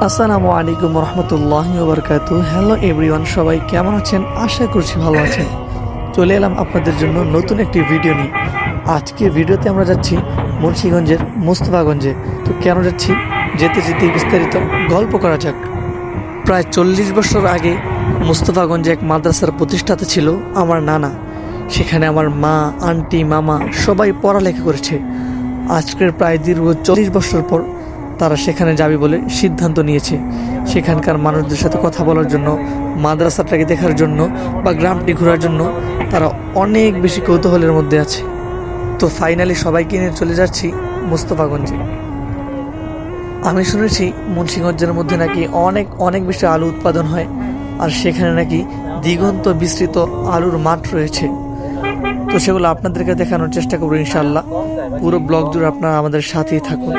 আসসালামু আলাইকুম রহমতুল্লাহ বরকাত হ্যালো এভরিওয়ান সবাই কেমন আছেন? আশা করছি ভালো আছেন। চলে এলাম আপনাদের জন্য নতুন একটি ভিডিও নিয়ে। আজকের ভিডিওতে আমরা যাচ্ছি মুন্সীগঞ্জের মুস্তফাগঞ্জে। তো কেন যাচ্ছি? যেতে যেতে বিস্তারিত গল্প করা যাক। প্রায় চল্লিশ বছর আগে মুস্তফাগঞ্জে এক মাদ্রাসার প্রতিষ্ঠাতা ছিল আমার নানা। সেখানে আমার মা, আন্টি, মামা সবাই পড়ালেখা করেছে। আজকের প্রায় দীর্ঘ চল্লিশ বছর পর তারা সেখানে যাবে বলে সিদ্ধান্ত নিয়েছে। সেখানকার মানুষদের সাথে কথা বলার জন্য, মাদ্রাসাটাকে দেখার জন্য বা গ্রামটি ঘোরার জন্য তারা অনেক বেশি কৌতূহলের মধ্যে আছে। তো ফাইনালি সবাইকে নিয়ে চলে যাচ্ছি মুস্তফাগঞ্জে। আমি শুনেছি মুন্সিগঞ্জের মধ্যে নাকি অনেক অনেক বেশি আলু উৎপাদন হয় আর সেখানে নাকি দিগন্ত বিস্তৃত আলুর মাঠ রয়েছে। তো সেগুলো আপনাদেরকে দেখানোর চেষ্টা করব ইনশাল্লাহ পুরো ব্লগ জুড়ে আপনারা আমাদের সাথেই থাকুন।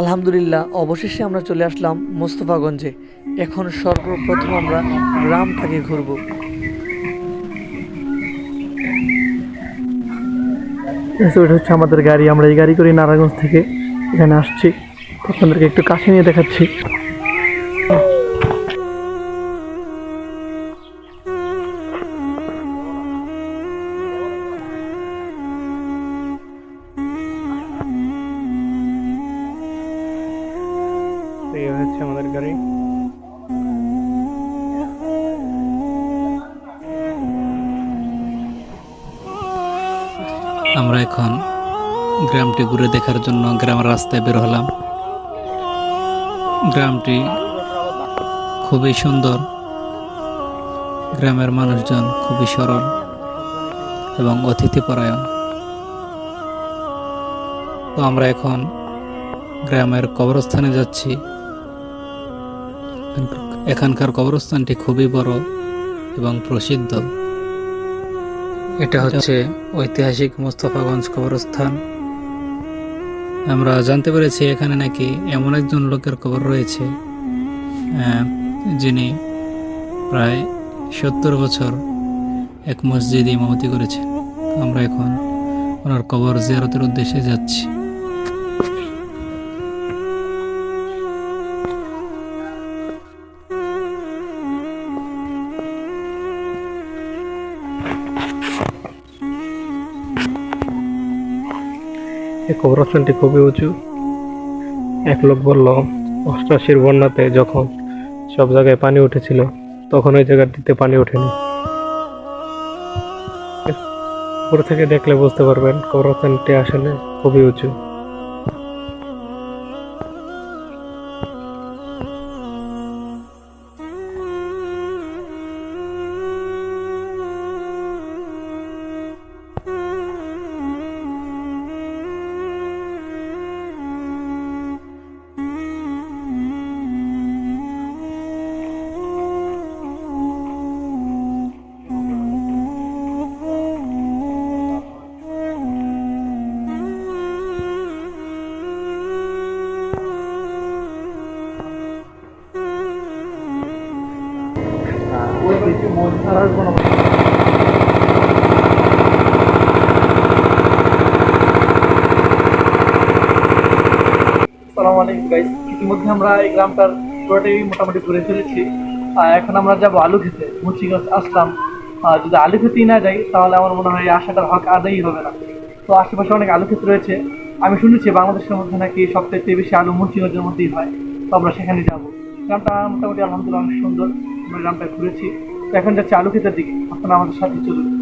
আলহামদুলিল্লাহ, অবশেষে আমরা চলে আসলাম মোস্তফাগঞ্জে। এখন সর্বপ্রথম আমরা গ্রামটাকে ঘুরব। এটা হচ্ছে আমাদের গাড়ি। আমরা এই গাড়ি করে নারায়ণগঞ্জ থেকে এখানে আসছি। আপনাদেরকে একটু কাছে নিয়ে দেখাচ্ছি। আমাদের গাড়ি। আমরা এখন গ্রামটি ঘুরে দেখার জন্য গ্রামের রাস্তায় বের হলাম। গ্রামটি খুবই সুন্দর। গ্রামের মানুষজন খুবই সরল এবং অতিথিপরায়ণ। তো আমরা এখন গ্রামের কবরস্থানে যাচ্ছি। এখানকার কবরস্থানটি খুবই বড় এবং প্রসিদ্ধ। এটা হচ্ছে ঐতিহাসিক মোস্তফাগঞ্জ কবরস্থান। আমরা জানতে পেরেছি এখানে নাকি এমন একজন লোকের কবর রয়েছে যিনি প্রায় সত্তর বছর এক মসজিদ ইমামতি করেছেন। আমরা এখন ওনার কবর জিয়ারতের উদ্দেশ্যে যাচ্ছি। এই কবরস্থানটি খুবই উঁচু। এক লোক বলল, অষ্টাশির বন্যাতে যখন সব জায়গায় পানি উঠেছিল, তখন ওই জায়গাটিতে পানি ওঠেনি। উপর থেকে দেখলে বুঝতে পারবেন, কবরস্থানটি আসলে খুবই উঁচু। সালাম আলাইকুম গাইস ইতিমধ্যে আমরা এই গ্রামটার পুরোটাই মোটামুটি ঘুরে ফেলেছি। এখন আমরা যাব আলু খেতে। মুন্সিগঞ্জ আসলাম। যদি আলু খেতেই না যাই, তাহলে আমার মনে হয় আশাটার হক আদায়ই হবে না। তো আশেপাশে অনেক আলু ক্ষেত রয়েছে। আমি শুনেছি বাংলাদেশের মধ্যে নাকি সবথেকে বেশি আলু মুন্সিগঞ্জের মধ্যেই হয়। তো আমরা সেখানে যাব। গ্রামটা মোটামুটি আলহামদুলিল্লাহ অনেক সুন্দর। আমরা গ্রামটা ঘুরেছি। এখন যাচ্ছে আলু ক্ষেতের দিকে। আপনারা আমাদের সাথে চলুন।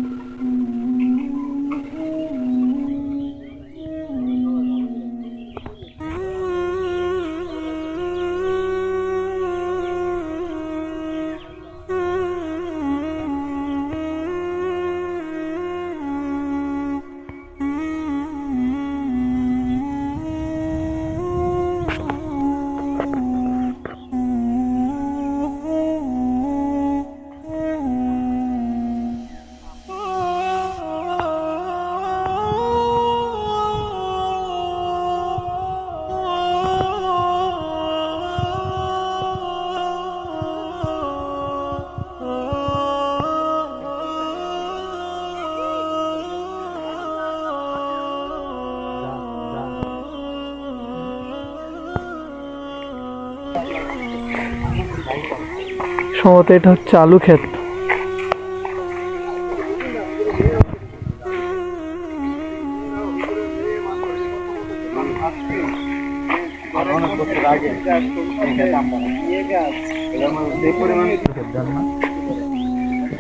সম্ভবত এটা হচ্ছে আলু ক্ষেত।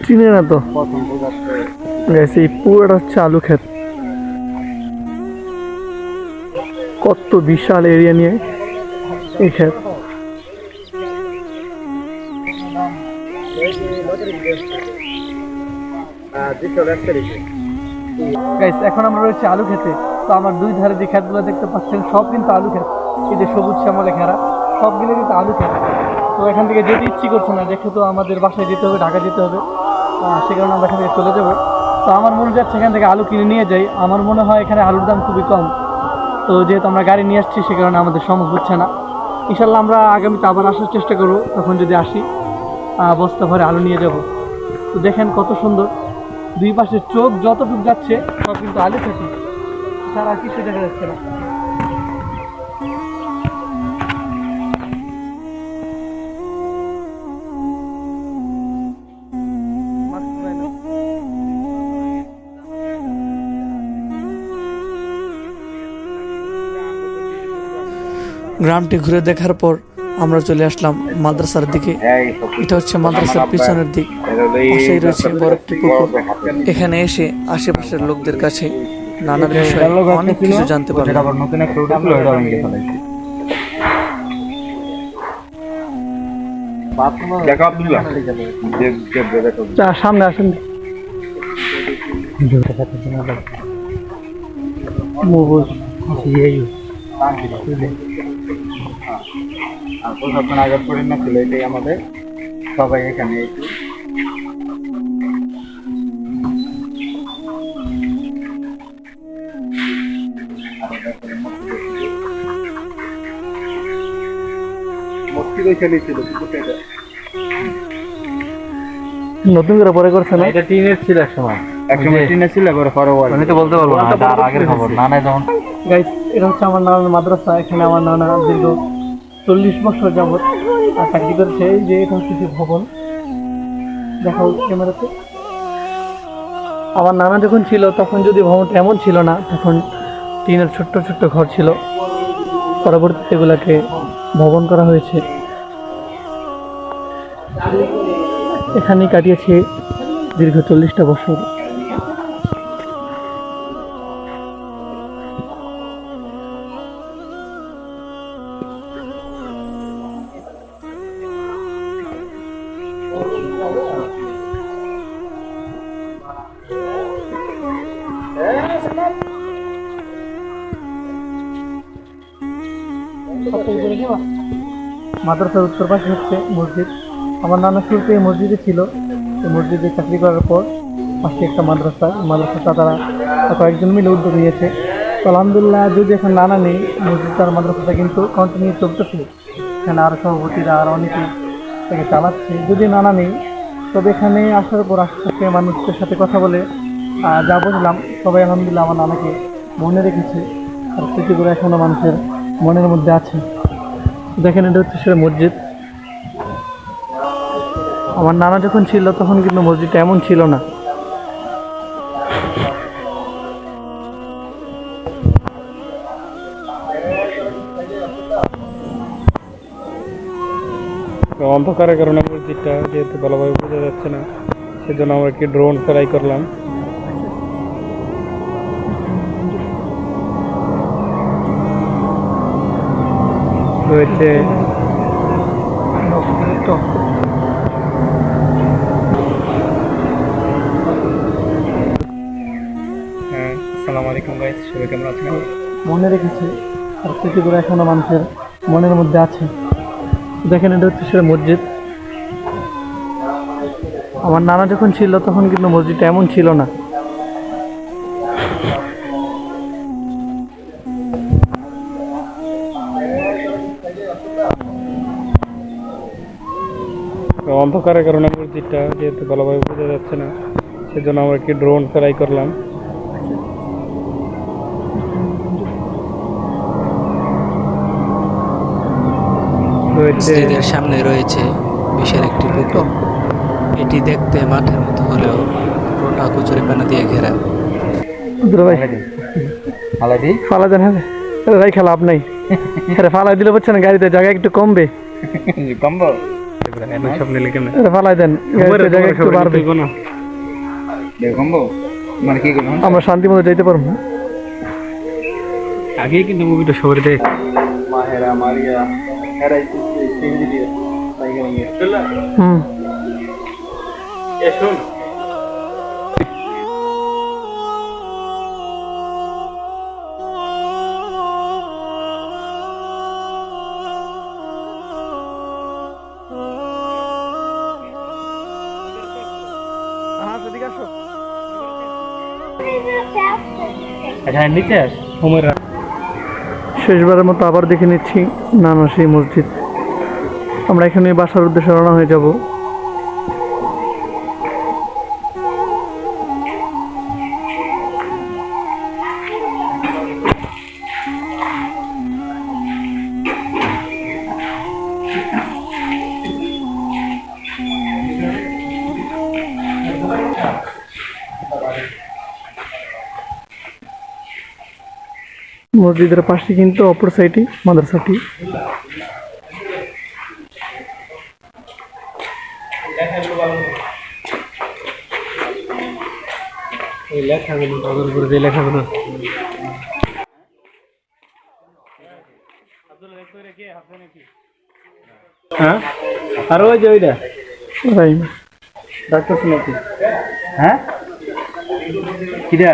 চিনে না তো? এই পুরোটা হচ্ছে আলু ক্ষেত। কত বিশাল এরিয়া নিয়ে এই ক্ষেত। গাইস এখন আমরা রয়েছে আলু খেতে। তো আমার দুই ধারে যে ক্ষেতগুলো দেখতে পাচ্ছেন, সব কিন্তু আলু খেত এই যে সবুজ শ্যামলে ঘেরা সবগুলো কিন্তু আলু খেত তো এখান থেকে যেতে ইচ্ছি করছে না দেখে তো আমাদের বাসায় যেতে হবে ঢাকা যেতে হবে সে কারণে আমরা এখান থেকে চলে যাব। তো আমার মনে যাচ্ছে এখান থেকে আলু কিনে নিয়ে যাই। আমার মনে হয় এখানে আলুর দাম খুবই কম। তো যেহেতু আমরা গাড়ি নিয়ে আসছি, সে কারণে আমাদের সম্ভব হচ্ছে না। ইনশাল্লাহ আমরা আগামীতে আবার আসার চেষ্টা করব। তখন যদি আসি বস্তা ভরে আলু নিয়ে যাব। তো দেখেন কত সুন্দর। দুই পাশে চোখ যতটুকু যাচ্ছে, সব কিন্তু আলু ছাড়া আর কিছু দেখা যাচ্ছে না। গ্রামটি ঘুরে দেখার পর আমরা চলে আসলাম মাদ্রাসার দিকে। এটা হচ্ছে মাদ্রাসার পিছনের দিক। পাশেই রয়েছে বড় একটি পুকুর। এখানে এসে আশেপাশের লোকদের কাছে নানা বিষয়ে অনেক কিছু জানতে পারলাম। নতুন একটা উঠেছিল ওটা ভেঙে ফেলাইছি দেখা আব্দুল্লাহ যে যে দেখো চা সামনে আসেন মগজ আর প্রশাসন আগের পরে না ছিল এটাই আমাদের সবাই এখানে একটু নতুন করে পরে করছে না? এটা টিনের ছিল এক সময়। এক সময় টিনে ছিল এবারে ফরওয়ার্ড আমি তো বলতে পারব না এটা আগের খবর। না না যেমন গাইস এটা হচ্ছে আমার নানার মাদ্রাসা এখানে আমার নানা দীর্ঘ চল্লিশ বছর যাবৎ চাকরি করেছে এই যে হচ্ছে সেই ভবন। দেখাও ক্যামেরাতে। আমার নানা যখন ছিল, তখন যদি ভবনটা এমন ছিল না, তখন টিনের ছোট্ট ছোট্ট ঘর ছিল। পরবর্তীতে এগুলাকে ভবন করা হয়েছে। এখানেই কাটিয়েছে দীর্ঘ চল্লিশটা বছর। মাদ্রাসার উত্তর পাশে হচ্ছে মসজিদ। আমার নানা শুরুতে এই মসজিদে ছিল। এই মসজিদে চাকরি করার পর পাশে একটা মাদ্রাসা মাদ্রাসাটা তারা কয়েকজন মিলে উদ্যোগ নিয়েছে। তো আলহামদুলিল্লাহ, যদি এখন নানা নেই, মসজিদ আর মাদ্রাসাটা কিন্তু কন্টিনিউ চলতেছে। এখানে আরও সভাপতিরা, আর অনেকেই তাকে চালাচ্ছে। যদি নানা নেই, তবে এখানে আসার পর আশেপাশে মানুষদের সাথে কথা বলে যা বুঝলাম, সবাই আলহামদুলিল্লাহ আমার নানাকে মনে রেখেছে। আর স্মৃতিগুলো এখনও মানুষের মনের মধ্যে আছে। দেখেন এটা হচ্ছে সেটা মসজিদ। আমার নানা যখন ছিল, তখন কিন্তু মসজিদটা এমন ছিল না। অন্ধকারের কারণে মসজিদটা যেহেতু ভালোভাবে বোঝা যাচ্ছে না, সেজন্য আমরা একটি ড্রোন ট্রাই করলাম। রয়েছে। হ্যাঁ আসসালামু আলাইকুম গাইস সবাই কেমন আছেন? মনে রেখেছে আর স্মৃতিগুলো এখনও মানুষের মনের মধ্যে আছে। দেখেন এটা হচ্ছে সেটা মসজিদ। আমার নানা যখন ছিল তখন কিন্তু মসজিদটা এমন ছিল না। অন্ধকারের কারণে মসজিদটা যেহেতু ভালোভাবে বোঝা যাচ্ছে না সেজন্য আমরা একটি ড্রোন ট্রাই করলাম। মসজিদের সামনে রয়েছে বিশাল একটি পুকুর। এটি দেখতে মাঠের মতো হলেও পুরোটা কচুরি পানা দিয়ে ঘেরা। ফালা দেন হ্যাঁ। খেলা লাভ নাই। আরে ফালাই দিলে বুঝছেন গাড়িতে জায়গা একটু কমবে। কম্বো? ফালাই দেন একটু বাড়বে। মানে কি আমরা শান্তি মতো যাইতে পারব আগে কিন্তু মুভিটা সবাই দেখ। মাহেরা আচ্ছা নিচে শেষবারের মতো আবার দেখে নিচ্ছি নানা সেই মসজিদ। আমরা এখানে বাসার উদ্দেশ্যে রওনা হয়ে যাব। মসজিদের পাশে কিন্তু অপর সাইডে মাদ্রাসাটি। হ্যাঁ? আর ওই যে ওইটা? ডাক্তার শুনেছি হ্যাঁ? কিরা?